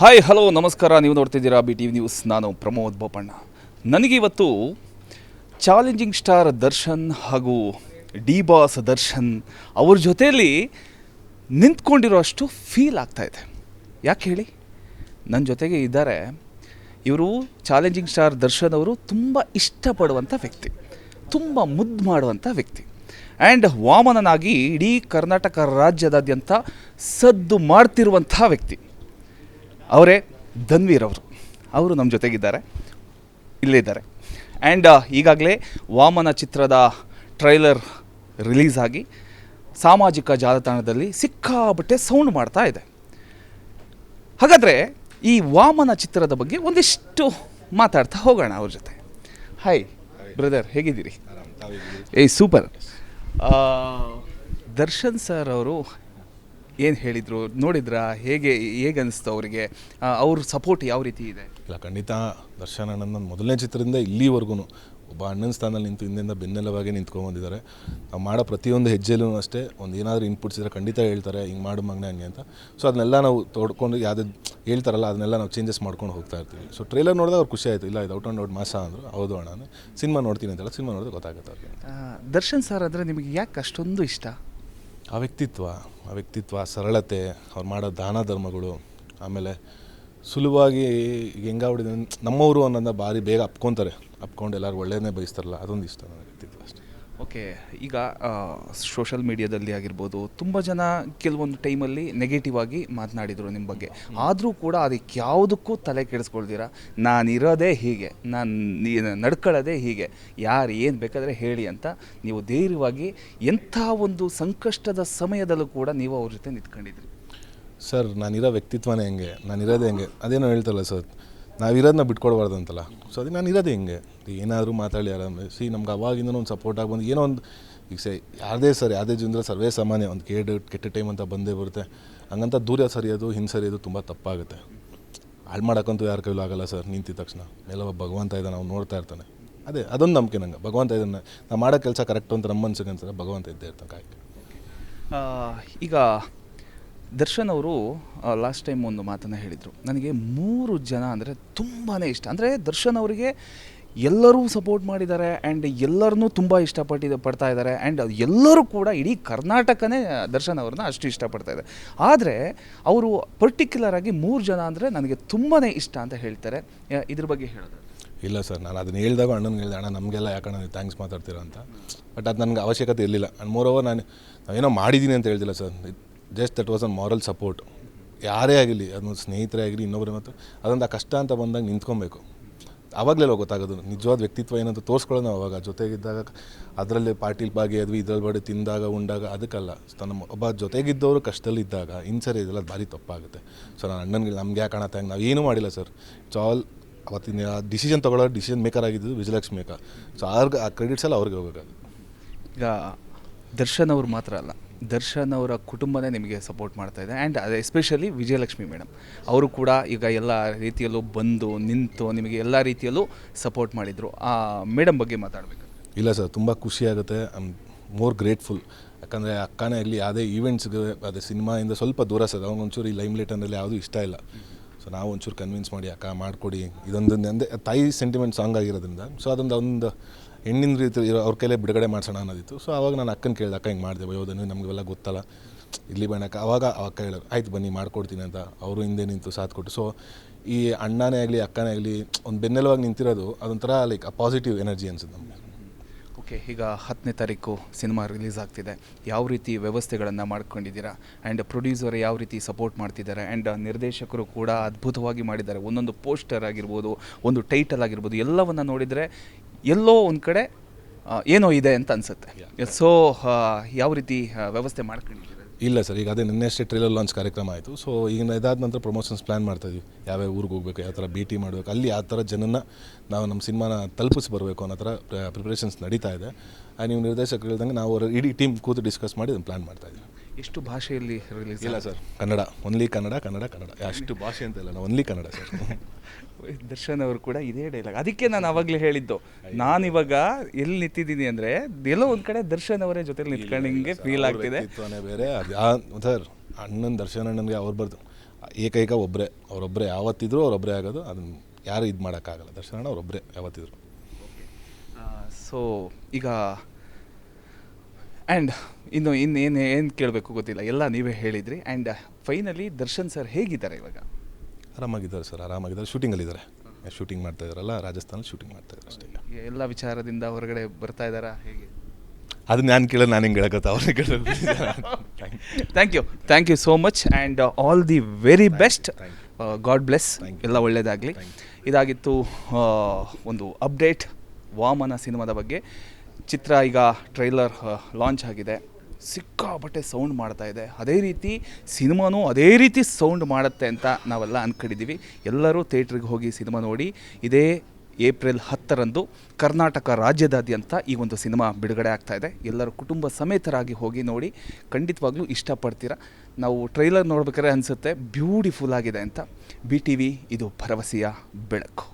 Hi hello ನಮಸ್ಕಾರ. ನೀವು ನೋಡ್ತಿದ್ದೀರಾ ಬಿ ಟಿ ವಿ ನ್ಯೂಸ್ ನಾನು ಪ್ರಮೋದ್ ಬೋಪಣ್ಣ. ನನಗಿವತ್ತು ಚಾಲೆಂಜಿಂಗ್ ಸ್ಟಾರ್ ದರ್ಶನ್ ಹಾಗೂ ಡಿ ಬಾಸ್ ದರ್ಶನ್ ಅವ್ರ ಜೊತೆಯಲ್ಲಿ ನಿಂತ್ಕೊಂಡಿರೋ ಅಷ್ಟು ಫೀಲ್ ಆಗ್ತಾ ಇದೆ. ಯಾಕೆ ಹೇಳಿ? ನನ್ನ ಜೊತೆಗೆ ಇದ್ದಾರೆ ಇವರು ಚಾಲೆಂಜಿಂಗ್ ಸ್ಟಾರ್ ದರ್ಶನ್ ಅವರು ತುಂಬ ಇಷ್ಟಪಡುವಂಥ ವ್ಯಕ್ತಿ. ತುಂಬ ಮುದ್ದು ಮಾಡುವಂಥ ವ್ಯಕ್ತಿ. ಆ್ಯಂಡ್ ವಾಮನನಾಗಿ ಇಡೀ ಕರ್ನಾಟಕ ರಾಜ್ಯದಾದ್ಯಂತ ಸದ್ದು ಮಾಡ್ತಿರುವಂಥ ವ್ಯಕ್ತಿ. ಅವರೇ ಧನ್ವೀರ್ ಅವರು. ಅವರು ನಮ್ಮ ಜೊತೆಗಿದ್ದಾರೆ. ಇಲ್ಲೇ ಇದ್ದಾರೆ. ಆ್ಯಂಡ್ ಈಗಾಗಲೇ ವಾಮನ ಚಿತ್ರದ ಟ್ರೈಲರ್ ರಿಲೀಸ್ ಆಗಿ ಸಾಮಾಜಿಕ ಜಾಲತಾಣದಲ್ಲಿ ಸಿಕ್ಕಾಬಟ್ಟೆ ಸೌಂಡ್ ಮಾಡ್ತಾ ಇದೆ. ಹಾಗಾದರೆ ಈ ವಾಮನ ಚಿತ್ರದ ಬಗ್ಗೆ ಒಂದಿಷ್ಟು ಮಾತಾಡ್ತಾ ಹೋಗೋಣ ಅವ್ರ ಜೊತೆ. ಹಾಯ್ ಬ್ರದರ್ ಹೇಗಿದ್ದೀರಿ? ಏಯ್ ಸೂಪರ್ ದರ್ಶನ್ ಸರ್ ಅವರು ಏನು ಹೇಳಿದರು ನೋಡಿದ್ರಾ? ಹೇಗೆ ಹೇಗೆ ಅನಿಸ್ತು ಅವರಿಗೆ? ಅವ್ರ ಸಪೋರ್ಟ್ ಯಾವ ರೀತಿ ಇದೆ? ಇಲ್ಲ ಖಂಡಿತ ದರ್ಶನ್ ಅಣ್ಣನ ಮೊದಲನೇ ಚಿತ್ರದಿಂದ ಇಲ್ಲಿವರೆಗೂ ಒಬ್ಬ ಅಣ್ಣನ ಸ್ಥಾನದಲ್ಲಿ ನಿಂತು ಹಿಂದಿಂದ ಬೆನ್ನೆಲವಾಗಿ ನಿಂತ್ಕೊಂಡ್ಬಂದಿದ್ದಾರೆ ನಾವು ಮಾಡೋ ಪ್ರತಿಯೊಂದು ಹೆಜ್ಜೆಲೂ ಅಷ್ಟೇ ಒಂದು ಏನಾದರೂ ಇನ್ಪುಟ್ಸ್ ಇದ್ದರೆ ಖಂಡಿತ ಹೇಳ್ತಾರೆ ಹಿಂಗೆ ಮಾಡು ಮಗನೇ ಹಂಗೆ ಅಂತ. ಸೊ ಅದನ್ನೆಲ್ಲ ನಾವು ತೋಡ್ಕೊಂಡು ಯಾವುದೇ ಹೇಳ್ತಾರಲ್ಲ ಅದನ್ನೆಲ್ಲ ನಾವು ಚೇಂಜಸ್ ಮಾಡ್ಕೊಂಡು ಹೋಗ್ತಾ ಇರ್ತೀವಿ. ಸೊ ಟ್ರೈಲರ್ ನೋಡಿದಾಗ ಅವ್ರು ಖುಷಿ ಆಯಿತು. ಇಲ್ಲ ಇದು ಔಟ್ ಆ್ಯಂಡ್ ಔಟ್ ಮಾಸ ಅಂದರು. ಹೌದು ಅಣ್ಣ ಸಿನಿಮಾ ನೋಡ್ತೀನಿ ಅಂತೆಲ್ಲ ಸಿನಿಮಾ ನೋಡಿದ್ರೆ ಗೊತ್ತಾಗುತ್ತೆ ಅವ್ರಿಗೆ. ದರ್ಶನ್ ಸರ್ ಅಂದರೆ ನಿಮಗೆ ಯಾಕೆ ಅಷ್ಟೊಂದು ಇಷ್ಟ? ಆ ವ್ಯಕ್ತಿತ್ವ ಆ ವ್ಯಕ್ತಿತ್ವ ಸರಳತೆ, ಅವ್ರು ಮಾಡೋ ದಾನ ಧರ್ಮಗಳು, ಆಮೇಲೆ ಸುಲಭವಾಗಿ ಈಗ ನಮ್ಮವರು ಅನ್ನೋದನ್ನ ಭಾರಿ ಬೇಗ ಅಪ್ಕೊತಾರೆ. ಅಪ್ಕೊಂಡು ಎಲ್ಲರೂ ಒಳ್ಳೆಯದೇ ಬಯಸ್ತಾರಲ್ಲ, ಅದೊಂದು ಇಷ್ಟ ನನ್ನ ವ್ಯಕ್ತಿತ್ವ ಅಷ್ಟೇ. ಓಕೆ, ಈಗ ಸೋಷಲ್ ಮೀಡಿಯಾದಲ್ಲಿ ಆಗಿರ್ಬೋದು, ತುಂಬ ಜನ ಕೆಲವೊಂದು ಟೈಮಲ್ಲಿ ನೆಗೆಟಿವ್ ಆಗಿ ಮಾತನಾಡಿದರು ನಿಮ್ಮ ಬಗ್ಗೆ. ಆದರೂ ಕೂಡ ಅದಕ್ಕೆ ಯಾವುದಕ್ಕೂ ತಲೆ ಕೆಡಿಸ್ಕೊಳ್ತೀರಾ? ನಾನಿರೋದೇ ಹೀಗೆ, ನಾನು ನಡ್ಕೊಳ್ಳೋದೇ ಹೀಗೆ. ಯಾರು ಏನು ಬೇಕಾದರೆ ಹೇಳಿ ಅಂತ ನೀವು ಧೈರ್ಯವಾಗಿ ಎಂಥ ಒಂದು ಸಂಕಷ್ಟದ ಸಮಯದಲ್ಲೂ ಕೂಡ ನೀವು ಅವ್ರ ಜೊತೆ ನಿಂತ್ಕೊಂಡಿದ್ರಿ. ಸರ್, ನಾನಿರೋ ವ್ಯಕ್ತಿತ್ವನೇ ಹೆಂಗೆ, ನಾನಿರೋದೇ ಹೆಂಗೆ. ಅದೇನೋ ಹೇಳ್ತಾರಲ್ಲ ಸರ್ ನಾವಿರೋದನ್ನ ಬಿಟ್ಕೊಡ್ಬಾರ್ದು ಅಂತಲ್ಲ. ಸೊ ಅದಕ್ಕೆ ನಾನು ಇರೋದೇ ಹಿಂಗೆ. ಏನಾದರೂ ಮಾತಾಡಿ ಆರಾಮ. ಸಿ ನಮ್ಗೆ ಅವಾಗಿಂದ ಒಂದು ಸಪೋರ್ಟ್ ಆಗಿ ಬಂದು ಏನೋ ಒಂದು, ಈಗ ಸೇ, ಯಾರದೇ ಸರ್ ಯಾವುದೇ ಜನರ ಸರ್ವೇ ಸಾಮಾನ್ಯ. ಒಂದು ಕೇಡು, ಕೆಟ್ಟ ಟೈಮ್ ಅಂತ ಬಂದೇ ಬರುತ್ತೆ. ಹಂಗಂತ ದೂರ ಸರಿಯೋದು, ಹಿಂದೆ ಸರಿಯೋದು ತುಂಬ ತಪ್ಪಾಗುತ್ತೆ. ಹಾಳು ಮಾಡೋಕ್ಕಂತೂ ಯಾರ ಕೈಲೂ ಆಗಲ್ಲ ಸರ್, ನಿಂತಿದ ತಕ್ಷಣ. ಎಲ್ಲ ಭಗವಂತ ಇದ್ದಾನೆ ನಾವು ನೋಡ್ತಾ ಇರ್ತಾನೆ. ಅದೇ, ಅದೊಂದು ನಂಬಿಕೆ ನಂಗೆ. ಭಗವಂತ ಇದನ್ನು ನಾವು ಮಾಡೋ ಕೆಲಸ ಕರೆಕ್ಟು ಅಂತ ನಮ್ಮ ಮನ್ಸಿಗೆ ಅಂತಾರೆ ಭಗವಂತ ಇದ್ದೇ ಇರ್ತಾನೆ ಕಾಯ್ಕೆ ಈಗ ದರ್ಶನ್ ಅವರು ಲಾಸ್ಟ್ ಟೈಮ್ ಒಂದು ಮಾತನ್ನು ಹೇಳಿದರು. ನನಗೆ ಮೂರು ಜನ ಅಂದರೆ ತುಂಬಾ ಇಷ್ಟ. ಅಂದರೆ ದರ್ಶನ್ ಅವರಿಗೆ ಎಲ್ಲರೂ ಸಪೋರ್ಟ್ ಮಾಡಿದ್ದಾರೆ ಆ್ಯಂಡ್ ಎಲ್ಲರನ್ನೂ ತುಂಬ ಇಷ್ಟಪಟ್ಟಿದ್ದು ಪಡ್ತಾ ಇದ್ದಾರೆ ಆ್ಯಂಡ್ ಎಲ್ಲರೂ ಕೂಡ ಇಡೀ ಕರ್ನಾಟಕನೇ ದರ್ಶನ್ ಅವ್ರನ್ನ ಅಷ್ಟು ಇಷ್ಟಪಡ್ತಾ ಇದೆ ಆದರೆ ಅವರು ಪರ್ಟಿಕ್ಯುಲರ್ ಆಗಿ ಮೂರು ಜನ ಅಂದರೆ ನನಗೆ ತುಂಬಾ ಇಷ್ಟ ಅಂತ ಹೇಳ್ತಾರೆ. ಇದ್ರ ಬಗ್ಗೆ ಹೇಳೋದು. ಇಲ್ಲ ಸರ್, ನಾನು ಅದನ್ನ ಹೇಳಿದಾಗ ಅಣ್ಣನ ಹೇಳಿದೆ, ಅಣ್ಣ, ನಮಗೆಲ್ಲ ಯಾಕಣ್ಣ ಥ್ಯಾಂಕ್ಸ್ ಮಾತಾಡ್ತೀರ ಅಂತ? ಬಟ್ ಅದು ನನಗೆ ಅವಶ್ಯಕತೆ ಇರಲಿಲ್ಲ. ಆ್ಯಂಡ್ ಮೋರ್ ಓವರ್ ನಾನು ಏನೋ ಮಾಡಿದ್ದೀನಿ ಅಂತ ಹೇಳ್ತಿಲ್ಲ sir. Just that was an moral support ಯಾರೇ ಆಗಲಿ ಅದೊಂದು ಸ್ನೇಹಿತರೇ ಆಗಲಿ ಇನ್ನೊಬ್ಬರೇ ಮತ್ತು ಅದೊಂದು ಆ ಕಷ್ಟ ಅಂತ ಬಂದಾಗ ನಿಂತ್ಕೊಬೇಕು. ಆವಾಗಲೇ ಗೊತ್ತಾಗೋದು, ನಿಜವಾದ ವ್ಯಕ್ತಿತ್ವ ಏನಂತ ತೋರಿಸ್ಕೊಳ್ಳೋಣ ಅವಾಗ. ಜೊತೆಗಿದ್ದಾಗ, ಅದರಲ್ಲಿ ಪಾರ್ಟಿಲಿ ಅದ್ವಿ ಇದ್ರಲ್ಲಿ ಬಾಡಿ ತಿಂದಾಗ, ಉಂಡಾಗ, ಅದಕ್ಕಲ್ಲ. ನಮ್ಮ ಒಬ್ಬ ಜೊತೆಗಿದ್ದವರು ಕಷ್ಟದಲ್ಲಿದ್ದಾಗ ಇನ್ಸರಿ ಇದೆಲ್ಲ ಭಾರಿ ತಪ್ಪಾಗುತ್ತೆ. ಸೊ ನಾನು ಅಣ್ಣನಿಗೆ, ನಮ್ಗೆ ಯಾಕೆ ಕಾಣತ್ತೆ ಹಂಗೆ ನಾವು ಏನೂ ಮಾಡಿಲ್ಲ ಸರ್. ಇಟ್ಸ್ ಆಲ್ ಅವತ್ತಿನ ಡಿಸಿಷನ್ ತೊಗೊಳ್ಳೋ ಡಿಸಿಷನ್ ಮೇಕರ್ ಆಗಿದ್ದು ವಿಜಯಲಕ್ಷ್ಮಿ ಮೇಕರ್ ಸೊ ಅವ್ರಿಗೆ ಆ ಕ್ರೆಡಿಟ್ಸ್ ಎಲ್ಲ ಅವ್ರಿಗೆ ಹೋಗಬೇಕು ಈಗ ದರ್ಶನ್ ಅವ್ರು ಮಾತ್ರ ಅಲ್ಲ, ದರ್ಶನ್ ಅವರ ಕುಟುಂಬನೇ ನಿಮಗೆ ಸಪೋರ್ಟ್ ಮಾಡ್ತಾ ಇದೆ. ಆ್ಯಂಡ್ ಅದು ಎಸ್ಪೆಷಲಿ ವಿಜಯಲಕ್ಷ್ಮಿ ಮೇಡಮ್ ಅವರು ಕೂಡ ಈಗ ಎಲ್ಲ ರೀತಿಯಲ್ಲೂ ಬಂದು ನಿಂತು ನಿಮಗೆ ಎಲ್ಲ ರೀತಿಯಲ್ಲೂ ಸಪೋರ್ಟ್ ಮಾಡಿದರು. ಆ ಮೇಡಮ್ ಬಗ್ಗೆ ಮಾತಾಡಬೇಕು. ಇಲ್ಲ ಸರ್, ತುಂಬ ಖುಷಿಯಾಗುತ್ತೆ ಐ ಮೋರ್ ಗ್ರೇಟ್ಫುಲ್ ಯಾಕಂದರೆ ಅಕ್ಕನೇ ಇಲ್ಲಿ ಯಾವುದೇ ಈವೆಂಟ್ಸ್ಗೆ ಅದೇ ಸಿನಿಮಾಯಿಂದ ಸ್ವಲ್ಪ ದೂರ ಸರ್. ಅವಂಗೊಂಚೂರು ಈ ಲೈಮ್ ಅಂದರೆ ಯಾವುದೂ ಇಷ್ಟ ಇಲ್ಲ. ಸೊ ನಾವು ಒಂಚೂರು ಕನ್ವಿನ್ಸ್ ಮಾಡಿ, ಅಕ್ಕ, ಮಾಡಿಕೊಡಿ. ಇದೊಂದು ಅಂದರೆ, ತಾಯಿ ಸೆಂಟಿಮೆಂಟ್ ಸಾಂಗ್ ಆಗಿರೋದ್ರಿಂದ ಸೊ ಅದೊಂದು ಒಂದು ಹೆಣ್ಣಿನ ರೀತಿ ಅವ್ರ ಕೈಲೇ ಬಿಡುಗಡೆ ಮಾಡ್ಸೋಣ ಅನ್ನೋದಿತ್ತು. ಸೊ ಅವಾಗ ನಾನು ಅಕ್ಕನ ಕೇಳಿದೆ, ಅಕ್ಕ, ಹಿಂಗೆ ಮಾಡಿದೆ ಬಯೋದನ್ನು ನಮಗೆಲ್ಲ ಗೊತ್ತಲ್ಲ. ಇಲ್ಲಿ ಬೇಡಕ್ಕ ಅವಾಗ ಅಕ್ಕ ಹೇಳೋರು, ಆಯ್ತು ಬನ್ನಿ, ಮಾಡ್ಕೊಡ್ತೀನಿ ಅಂತ. ಅವರು ಹಿಂದೆ ನಿಂತು ಸಾಥ್ ಕೊಟ್ಟು ಸೊ ಈ ಅಣ್ಣನೇ ಆಗಲಿ, ಅಕ್ಕನೇ ಆಗಲಿ, ಒಂದು ಬೆನ್ನೆಲುವಾಗಿ ನಿಂತಿರೋದು ಅದೊಂಥರ ಲೈಕ್ ಅ ಪಾಸಿಟಿವ್ ಎನರ್ಜಿ ಅನ್ಸುತ್ತೆ ನಮಗೆ. ಓಕೆ ಈಗ ಹತ್ತನೇ ತಾರೀಕು ಸಿನಿಮಾ ರಿಲೀಸ್ ಆಗ್ತಿದೆ. ಯಾವ ರೀತಿ ವ್ಯವಸ್ಥೆಗಳನ್ನು ಮಾಡ್ಕೊಂಡಿದ್ದೀರಾ? ಆ್ಯಂಡ್ ಪ್ರೊಡ್ಯೂಸರ್ ಯಾವ ರೀತಿ ಸಪೋರ್ಟ್ ಮಾಡ್ತಿದ್ದಾರೆ? ಆ್ಯಂಡ್ ನಿರ್ದೇಶಕರು ಕೂಡ ಅದ್ಭುತವಾಗಿ ಮಾಡಿದ್ದಾರೆ. ಒಂದೊಂದು ಪೋಸ್ಟರ್ ಆಗಿರ್ಬೋದು ಒಂದು ಟೈಟಲ್ ಆಗಿರ್ಬೋದು ಎಲ್ಲವನ್ನು ನೋಡಿದರೆ ಎಲ್ಲೋ ಒಂದು ಕಡೆ ಏನೋ ಇದೆ ಅಂತ ಅನಿಸುತ್ತೆ. ಸೊ ಯಾವ ರೀತಿ ವ್ಯವಸ್ಥೆ ಮಾಡ್ಕೊಂಡಿದ್ದೀರಾ? ಇಲ್ಲ ಸರ್, ಈಗ ಅದೇ ನಿನ್ನೆಷ್ಟೇ ಟ್ರೇಲರ್ ಲಾಂಚ್ ಕಾರ್ಯಕ್ರಮ ಆಯಿತು. ಸೊ ಈಗ ಇದಾದ ನಂತರ ಪ್ರಮೋಷನ್ಸ್ ಪ್ಲ್ಯಾನ್ ಮಾಡ್ತಾ ಇದೀವಿ. ಯಾವ್ಯಾವ ಊರಿಗೆ ಹೋಗ್ಬೇಕು, ಯಾವ ಥರ ಭೇಟಿ ಮಾಡಬೇಕು, ಅಲ್ಲಿ ಯಾವ ಥರ ಜನನ ನಾವು ನಮ್ಮ ಸಿನಿಮಾನ ತಲುಪಿಸಿ ಬರಬೇಕು ಅನ್ನೋ ಥರ ಪ್ರಿಪ್ರೇಷನ್ಸ್ ನಡೀತಾ ಇದೆ. ಆ, ನೀವು ನಿರ್ದೇಶಕರು ಹೇಳ್ದಂಗೆ ನಾವು ಅವರು ಇಡೀ ಟೀಮ್ ಕೂತು ಡಿಸ್ಕಸ್ ಮಾಡಿ ಅದನ್ನು ಪ್ಲ್ಯಾನ್ ಮಾಡ್ತಾ ಇದ್ದೀವಿ ಎಷ್ಟು ಭಾಷೆಯಲ್ಲಿ ರಿಲೀಸ್ ಇಲ್ಲ ಸರ್. ಕನ್ನಡ. ಒನ್ಲಿ ಕನ್ನಡ ಕನ್ನಡ ಕನ್ನಡ. ಅಷ್ಟು ಭಾಷೆ ಅಂತ ಇಲ್ಲ ನಾವು ಒನ್ಲಿ ಕನ್ನಡ ಸರ್. ದರ್ಶನ್ ಅವರು ಕೂಡ ಇದೇ ಡೈಲಾಗ್ ಅದಕ್ಕೆ ನಾನು ಅವಾಗಲೇ ಹೇಳಿದ್ದು. ನಾನು ಇವಾಗ ಎಲ್ಲಿ ನಿಂತಿದ್ದೀನಿ ಅಂದರೆ ಎಲ್ಲೋ ಒಂದು ಕಡೆ ದರ್ಶನ್ ಅವರೇ ಜೊತೆಲಿ ಹಿಂಗೆ ಫೀಲ್ ಆಗ್ತಿದೆ. ವ್ಯಕ್ತಿತ್ವನೇ ಬೇರೆ. ಅದು ಸರ್ ಅಣ್ಣನ ದರ್ಶನ ಅಣ್ಣನಿಗೆ ಅವ್ರು ಬರ್ದು ಏಕೈಕ ಒಬ್ಬರೇ ಅವರೊಬ್ಬರೇ ಯಾವತ್ತಿದ್ರು ಅವರೊಬ್ಬರೇ ಆಗೋದು. ಅದನ್ನು ಯಾರು ಇದು ಮಾಡೋಕ್ಕಾಗಲ್ಲ. ದರ್ಶನ ಅಣ್ಣ ಅವರೊಬ್ಬರೇ ಯಾವತ್ತಿದ್ರು. ಸೊ ಈಗ ಆ್ಯಂಡ್ ಇನ್ನು ಇನ್ನೇನು ಏನು ಕೇಳಬೇಕು ಗೊತ್ತಿಲ್ಲ. ಎಲ್ಲ ನೀವೇ ಹೇಳಿದ್ರಿ. ಆ್ಯಂಡ್ ಫೈನಲಿ ದರ್ಶನ್ ಸರ್ ಹೇಗಿದ್ದಾರೆ ಇವಾಗ? ಆರಾಮಾಗಿದ್ದಾರೆ ಸರ್ ಆರಾಮಾಗಿದ್ದಾರೆ. ಶೂಟಿಂಗಲ್ಲಿದ್ದಾರೆ ಶೂಟಿಂಗ್ ಮಾಡ್ತಾ ಇದ್ದಾರಲ್ಲ ರಾಜಸ್ಥಾನಲ್ಲಿ ಶೂಟಿಂಗ್ ಮಾಡ್ತಾ ಇದ್ದಾರೆ ಅಷ್ಟೇ. ಎಲ್ಲ ವಿಚಾರದಿಂದ ಹೊರಗಡೆ ಬರ್ತಾ ಇದ್ದಾರಾ? ಹೇಗೆ? ಅದನ್ನ ನಾನು ಕೇಳೋ ನಾನು ಹಿಂಗೆ ಹೇಳಕತ್ತ? ಅವ್ರನ್ನ ಕೇಳೋದು. Thank you thank you so much and all the very best God bless. ಎಲ್ಲ ಒಳ್ಳೆಯದಾಗಲಿ ಇದಾಗಿತ್ತು ಆ, ಒಂದು ಅಪ್ಡೇಟ್ ವಾಮನ ಸಿನಿಮಾದ ಬಗ್ಗೆ. ಚಿತ್ರ ಈಗ ಟ್ರೈಲರ್ ಲಾಂಚ್ ಆಗಿದೆ. ಸಿಕ್ಕಾಪಟ್ಟೆ ಸೌಂಡ್ ಮಾಡ್ತಾ ಇದೆ. ಅದೇ ರೀತಿ ಸಿನಿಮಾನೂ ಅದೇ ರೀತಿ ಸೌಂಡ್ ಮಾಡುತ್ತೆ ಅಂತ ನಾವೆಲ್ಲ ಅಂದ್ಕೊಂಡಿದ್ದೀವಿ ಎಲ್ಲರೂ ಥಿಯೇಟ್ರಿಗೆ ಹೋಗಿ ಸಿನಿಮಾ ನೋಡಿ, ಇದೇ ಏಪ್ರಿಲ್ ಹತ್ತರಂದು ಕರ್ನಾಟಕ ರಾಜ್ಯದಾದ್ಯಂತ ಈ ಒಂದು ಸಿನಿಮಾ ಬಿಡುಗಡೆ ಆಗ್ತಾ ಇದೆ. ಎಲ್ಲರೂ ಕುಟುಂಬ ಸಮೇತರಾಗಿ ಹೋಗಿ ನೋಡಿ, ಖಂಡಿತವಾಗ್ಲೂ ಇಷ್ಟಪಡ್ತೀರಾ. ನಾವು ಟ್ರೈಲರ್ ನೋಡ್ಬೇಕಾದ್ರೆ ಅನಿಸುತ್ತೆ ಬ್ಯೂಟಿಫುಲ್ ಆಗಿದೆ ಅಂತ. ಬಿ ಟಿ ವಿ ಇದು ಭರವಸೆಯ ಬೆಳಕು.